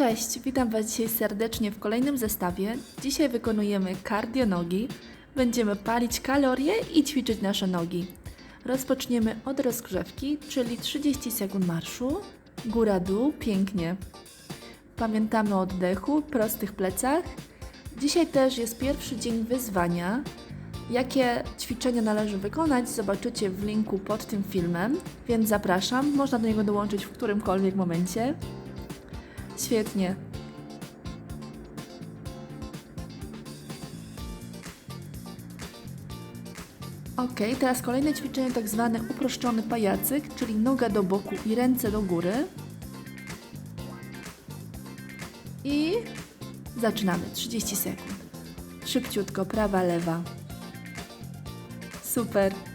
Cześć, witam Was dzisiaj serdecznie w kolejnym zestawie. Dzisiaj wykonujemy cardio nogi. Będziemy palić kalorie i ćwiczyć nasze nogi. Rozpoczniemy od rozgrzewki, czyli 30 sekund marszu. Góra-dół, pięknie. Pamiętamy o oddechu, prostych plecach. Dzisiaj też jest pierwszy dzień wyzwania. Jakie ćwiczenia należy wykonać, zobaczycie w linku pod tym filmem, więc zapraszam. Można do niego dołączyć w którymkolwiek momencie. Świetnie. Ok, teraz kolejne ćwiczenie, tak zwany uproszczony pajacyk, czyli noga do boku i ręce do góry. I zaczynamy. 30 sekund. Szybciutko, prawa, lewa. Super.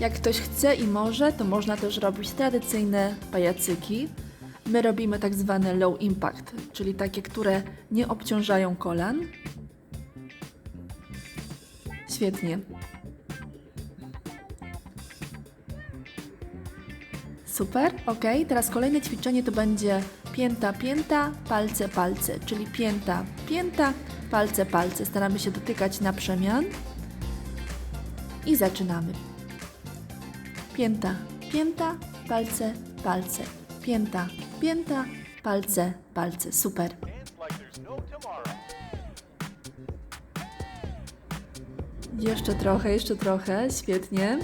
Jak ktoś chce i może, to można też robić tradycyjne pajacyki. My robimy tak zwane low impact, czyli takie, które nie obciążają kolan. Świetnie. Super, ok. Teraz kolejne ćwiczenie to będzie pięta, pięta, palce, palce, czyli pięta, pięta, palce, palce. Staramy się dotykać na przemian. I zaczynamy. Pięta, pięta, palce, palce, pięta, pięta, palce, palce. Super. Jeszcze trochę, jeszcze trochę. Świetnie.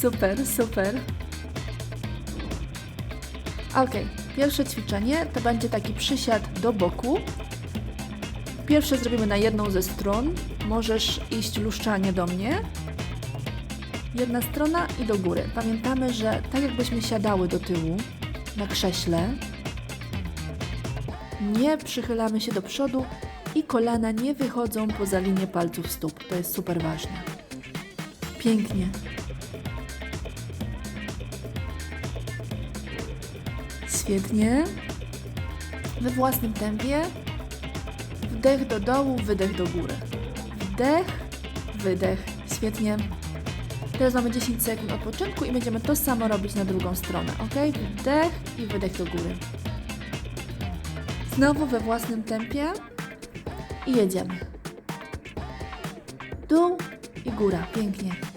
Super, super. Ok, pierwsze ćwiczenie to będzie taki przysiad do boku. Pierwsze zrobimy na jedną ze stron. Możesz iść luszczanie do mnie. Jedna strona i do góry. Pamiętamy, że tak jakbyśmy siadały do tyłu na krześle, nie przychylamy się do przodu i kolana nie wychodzą poza linię palców stóp. To jest super ważne. Pięknie. Świetnie. We własnym tempie. Wdech do dołu, wydech do góry. Wdech, wydech. Świetnie. Teraz mamy 10 sekund odpoczynku i będziemy to samo robić na drugą stronę. Ok? Wdech i wydech do góry. Znowu we własnym tempie. I jedziemy. Dół i góra. Pięknie.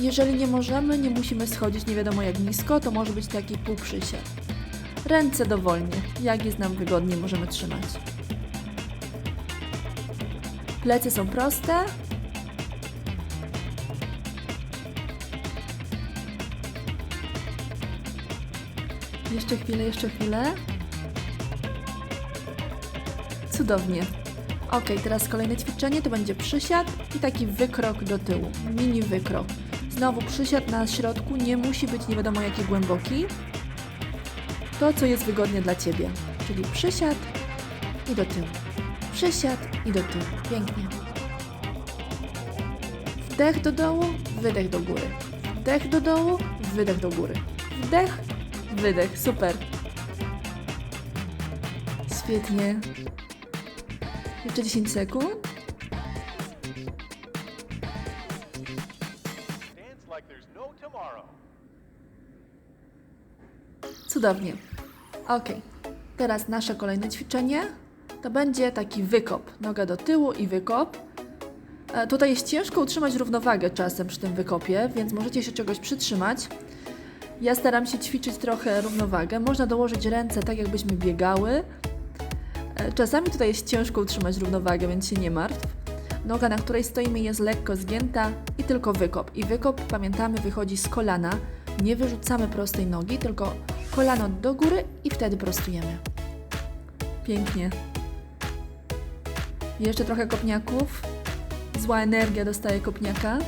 Jeżeli nie możemy, nie musimy schodzić nie wiadomo jak nisko, to może być taki półprzysiad. Ręce dowolnie, jak jest nam wygodnie, możemy trzymać. Plecy są proste. Jeszcze chwilę, jeszcze chwilę. Cudownie. Ok, teraz kolejne ćwiczenie to będzie przysiad i taki wykrok do tyłu, mini wykrok. Znowu przysiad na środku nie musi być nie wiadomo jaki głęboki. To, co jest wygodnie dla Ciebie, czyli przysiad i do tyłu. Przysiad i do tyłu. Pięknie. Wdech do dołu, wydech do góry. Wdech do dołu, wydech do góry. Wdech, wydech. Super. Świetnie. Jeszcze 10 sekund. Cudownie. Ok. Teraz nasze kolejne ćwiczenie to będzie taki wykop. Noga do tyłu i wykop. E, tutaj jest ciężko utrzymać równowagę czasem przy tym wykopie, więc możecie się czegoś przytrzymać. Ja staram się ćwiczyć trochę równowagę. Można dołożyć ręce tak, jakbyśmy biegały. E, Czasami tutaj jest ciężko utrzymać równowagę, więc się nie martw. Noga, na której stoimy, jest lekko zgięta i tylko wykop. I wykop, pamiętamy, wychodzi z kolana. Nie wyrzucamy prostej nogi, tylko kolano do góry i wtedy prostujemy. Pięknie. Jeszcze trochę kopniaków. Zła energia dostaje kopniaka.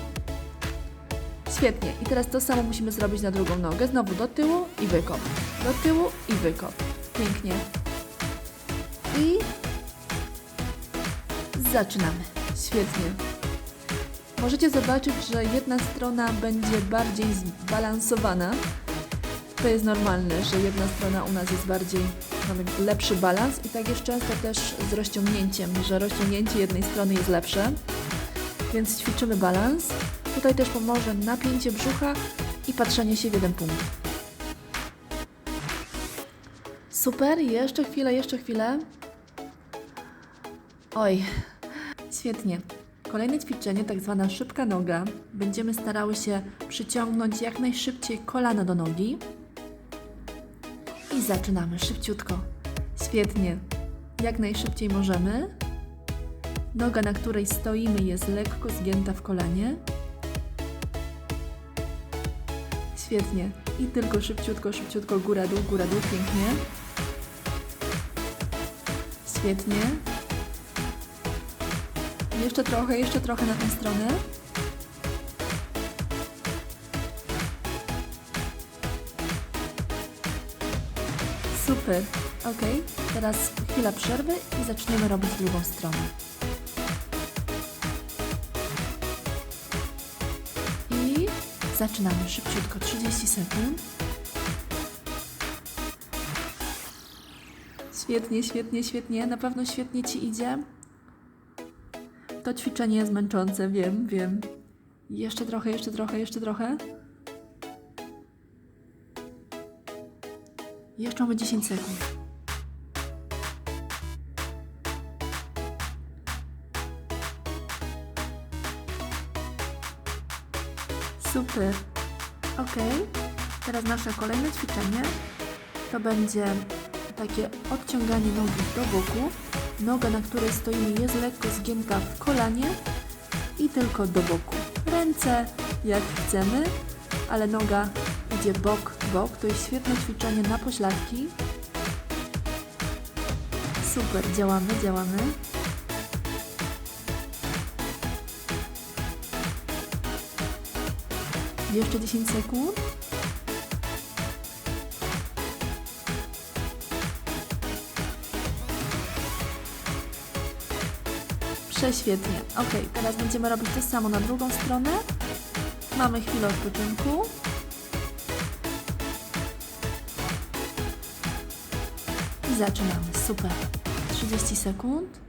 Świetnie. I teraz to samo musimy zrobić na drugą nogę. Znowu do tyłu i wykop. Do tyłu i wykop. Pięknie. I zaczynamy. Świetnie. Możecie zobaczyć, że jedna strona będzie bardziej zbalansowana. To jest normalne, że jedna strona u nas jest bardziej, mamy lepszy balans i tak jest często też z rozciągnięciem, że rozciągnięcie jednej strony jest lepsze, więc ćwiczymy balans. Tutaj też pomoże napięcie brzucha i patrzenie się w jeden punkt. Super, jeszcze chwilę, jeszcze chwilę. Oj, świetnie. Kolejne ćwiczenie, tak zwana szybka noga. Będziemy starały się przyciągnąć jak najszybciej kolano do nogi. I zaczynamy szybciutko. Świetnie. Jak najszybciej możemy. Noga, na której stoimy, jest lekko zgięta w kolanie. Świetnie. I tylko szybciutko, szybciutko, góra, dół, góra, dół, pięknie. Świetnie. Jeszcze trochę, jeszcze trochę na tę stronę. Super. Ok, teraz chwila przerwy i zaczniemy robić drugą stronę. I zaczynamy szybciutko, 30 sekund. Świetnie, świetnie, świetnie. Na pewno świetnie Ci idzie. To ćwiczenie jest męczące, wiem, wiem. Jeszcze trochę, jeszcze trochę, jeszcze trochę. Jeszcze mamy 10 sekund. Super. Ok. Teraz nasze kolejne ćwiczenie to będzie takie odciąganie nogi do boku. Noga, na której stoimy, jest lekko zgięta w kolanie i tylko do boku. Ręce jak chcemy, ale noga idzie bok, bok. To jest świetne ćwiczenie na pośladki. Super, działamy, działamy. Jeszcze 10 sekund. Prześwietnie. Ok, teraz będziemy robić to samo na drugą stronę. Mamy chwilę odpoczynku. Zaczynamy. Super. 30 sekund.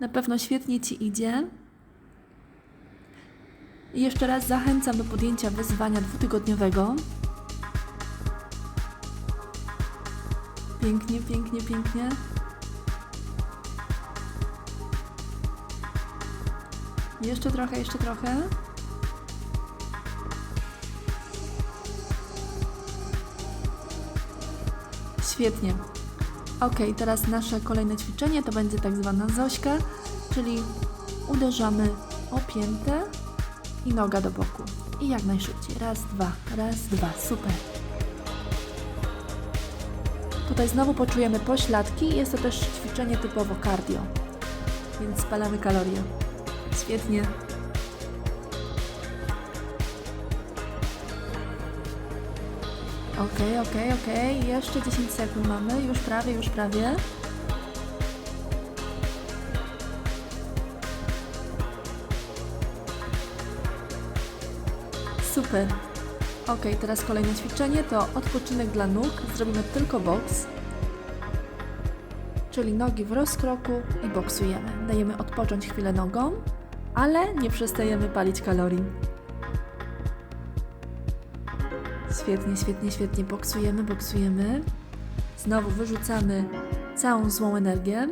Na pewno świetnie Ci idzie. I jeszcze raz zachęcam do podjęcia wyzwania dwutygodniowego. Pięknie, pięknie, pięknie. Jeszcze trochę, jeszcze trochę. Świetnie. Ok, teraz nasze kolejne ćwiczenie to będzie tak zwana Zośka, czyli uderzamy o piętę i noga do boku. I jak najszybciej. Raz, dwa, raz, dwa. Super. Tutaj znowu poczujemy pośladki. Jest to też ćwiczenie typowo cardio, więc spalamy kalorie. Świetnie. Ok, ok, ok. Jeszcze 10 sekund mamy. Już prawie, już prawie. Super. Ok, teraz kolejne ćwiczenie to odpoczynek dla nóg. Zrobimy tylko boks. Czyli nogi w rozkroku i boksujemy. Dajemy odpocząć chwilę nogą, ale nie przestajemy palić kalorii. Świetnie, świetnie, świetnie. Boksujemy, boksujemy. Znowu wyrzucamy całą złą energię.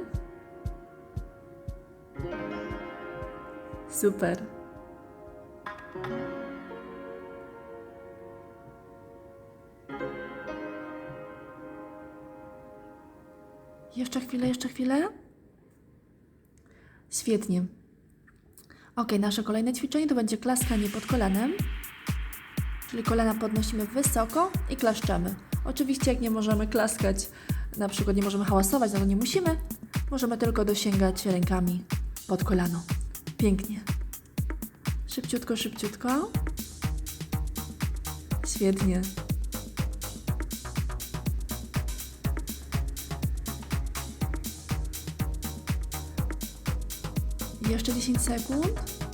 Super. Jeszcze chwilę, jeszcze chwilę. Świetnie. Ok, nasze kolejne ćwiczenie to będzie klaskanie pod kolanem. Czyli kolana podnosimy wysoko i klaszczemy. Oczywiście jak nie możemy klaskać, na przykład nie możemy hałasować, no to nie musimy. Możemy tylko dosięgać rękami pod kolano. Pięknie. Szybciutko, szybciutko. Świetnie. Jeszcze 10 sekund.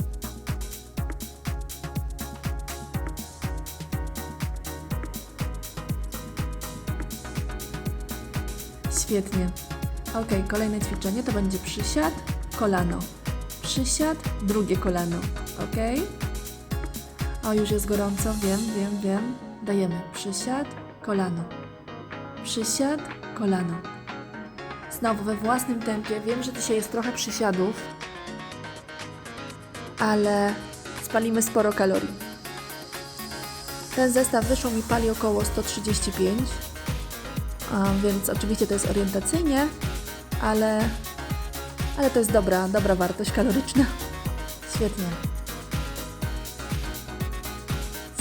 Świetnie. Ok, kolejne ćwiczenie to będzie przysiad, kolano. Przysiad, drugie kolano. Ok? O, już jest gorąco, wiem, wiem, wiem. Dajemy przysiad, kolano. Przysiad, kolano. Znowu we własnym tempie. Wiem, że dzisiaj jest trochę przysiadów, ale spalimy sporo kalorii. Ten zestaw wyszło mi pali około 135, a, więc oczywiście to jest orientacyjnie, ale, ale to jest dobra, dobra wartość kaloryczna. Świetnie.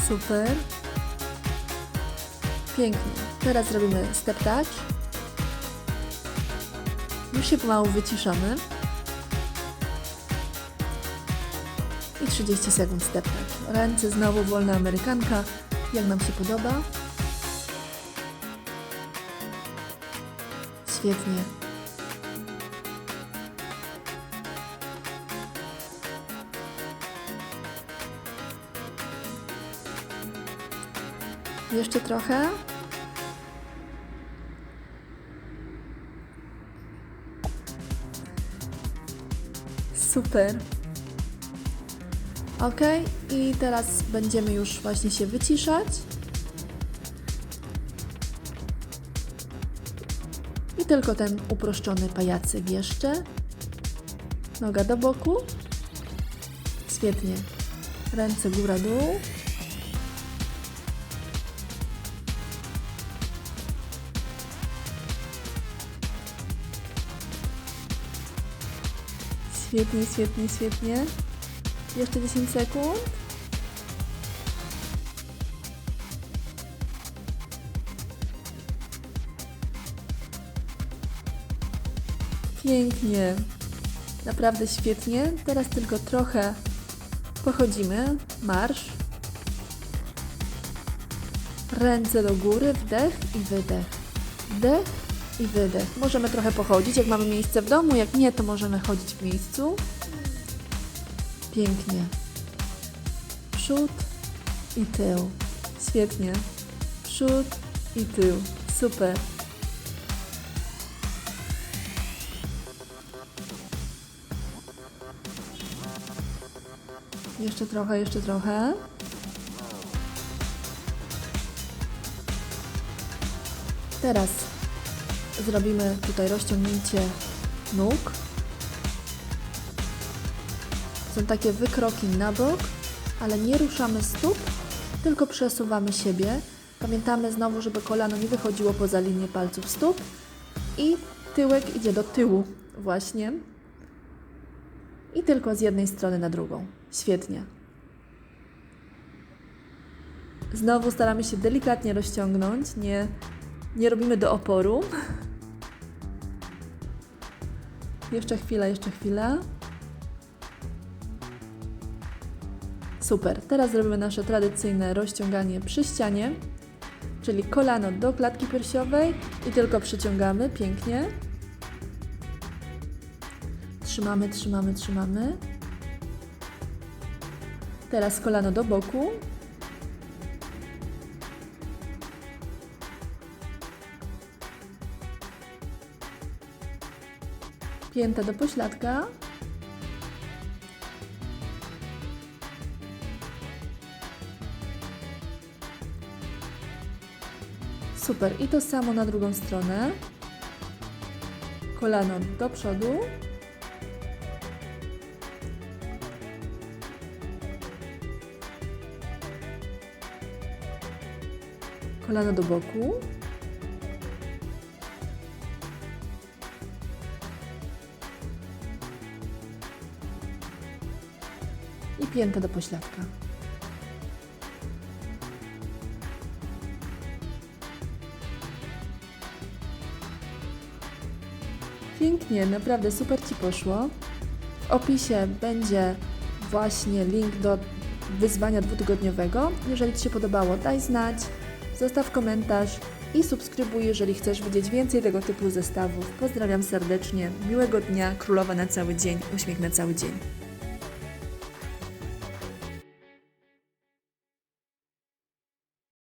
Super. Pięknie. Teraz zrobimy step touch. Już się pomału wyciszamy. I 30 sekund step touch. Ręce znowu wolna amerykanka, jak nam się podoba. Świetnie. Jeszcze trochę. Super. Ok, i teraz będziemy już właśnie się wyciszać. Tylko ten uproszczony pajacyk jeszcze. Noga do boku. Świetnie. Ręce góra-dół. Świetnie, świetnie, świetnie. Jeszcze 10 sekund. Pięknie. Naprawdę świetnie. Teraz tylko trochę pochodzimy. Marsz. Ręce do góry, wdech i wydech. Wdech i wydech. Możemy trochę pochodzić, jak mamy miejsce w domu. Jak nie, to możemy chodzić w miejscu. Pięknie. Przód i tył. Świetnie. Przód i tył. Super. Jeszcze trochę, jeszcze trochę. Teraz zrobimy tutaj rozciągnięcie nóg. Są takie wykroki na bok, ale nie ruszamy stóp, tylko przesuwamy siebie. Pamiętamy znowu, żeby kolano nie wychodziło poza linię palców stóp i tyłek idzie do tyłu właśnie. I tylko z jednej strony na drugą. Świetnie. Znowu staramy się delikatnie rozciągnąć, nie, nie robimy do oporu. Jeszcze chwila, jeszcze chwila. Super. Teraz zrobimy nasze tradycyjne rozciąganie przy ścianie, czyli kolano do klatki piersiowej i tylko przyciągamy pięknie. Trzymamy, trzymamy, trzymamy. Teraz kolano do boku. Pięta do pośladka. Super. I to samo na drugą stronę. Kolano do przodu. Kolano do boku. I pięta do pośladka. Pięknie, naprawdę super Ci poszło. W opisie będzie właśnie link do wyzwania dwutygodniowego. Jeżeli Ci się podobało, daj znać, zostaw komentarz i subskrybuj, jeżeli chcesz widzieć więcej tego typu zestawów. Pozdrawiam serdecznie, miłego dnia, królowa na cały dzień, uśmiech na cały dzień.